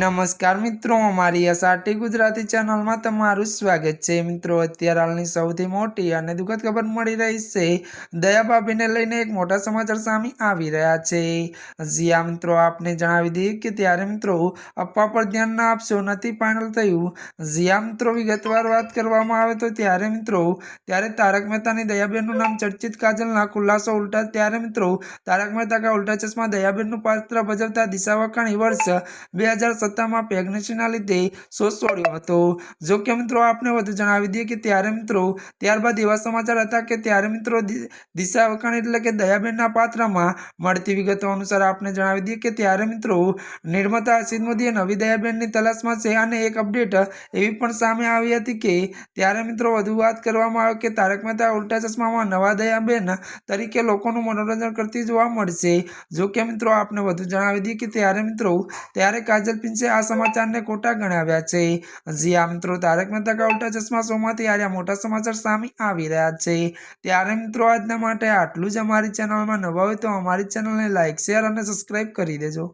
નમસ્કાર મિત્રો, અમારી એસઆરટી ગુજરાતી ચેનલમાં તમારું સ્વાગત છે. મિત્રો, અત્યારે હાલની સૌથી મોટી અને દુઃખદ ખબર મળી રહી છે. દયા ભાભીને લઈને એક મોટા સમાચાર સામે આવી રહ્યા છે. જ્યાં મિત્રો, આપને જણાવી દઈએ કે ત્યારે, મિત્રો, અપ્પા પર ધ્યાન ના આપશો, નથી ફાઇનલ થયું. જ્યાં મિત્રો, વિગતવાર વાત કરવામાં આવે તો ત્યારે, મિત્રો, ત્યારે તારક મહેતાની દયાબેનનું નામ ચર્ચિત કાજલના ખુલાસો ઉલટા ત્યારે, મિત્રો, તારક મહેતા કા ઉલ્ટા ચશ્મા દયાબેનનું પાત્ર ભજવતા દિશા વખાણી વર્ષ બે હજાર સત્તરમાં પ્રેગ્નન્સીના લીધે શોષ છોડ્યો હતો. જો કે મિત્રો આપણે વધુ જણાવી દઈએ કે ત્યારે મિત્રો, ત્યારબાદ એવા સમાચાર હતા કે ત્યારે મિત્રો દિશા વખાણી એટલે કે દયાબેનના પાત્રમાં મળતી વિગતો અનુસાર આપણે જણાવી દઈએ કે ત્યારે મિત્રો, નિર્માતા અસિત મોદીએ નવી દયાબેનની તલાશમાં છે અને એક અપડેટ એવી પણ સામે આવી હતી કે ત્યારે મિત્રો વધુ વાત કરવામાં આવે કે તારક મહેતા ઉલ્ટા ચશ્મામાં નવા દયાબેન તરીકે લોકોનું મનોરંજન કરતી જોવા મળશે. જો કે મિત્રો આપણે વધુ જણાવી દઈએ કે ત્યારે મિત્રો, ત્યારે કાજલ પિંચે આ સમાચારને ખોટા ગણાવ્યા છે. જી આ મિત્રો, તારક મહેતા કા ઉલ્ટા ચશ્મા શોમાંથી આ મોટા સમાચાર સામે આવી રહ્યા છે. ત્યારે મિત્રો, આજના માટે આટલું જ અમારી ચેનલમાં નવા હોય તો અમારી ચેનલને લાઇક શેર અને સબસ્ક્રાઇબ કરી દેજો.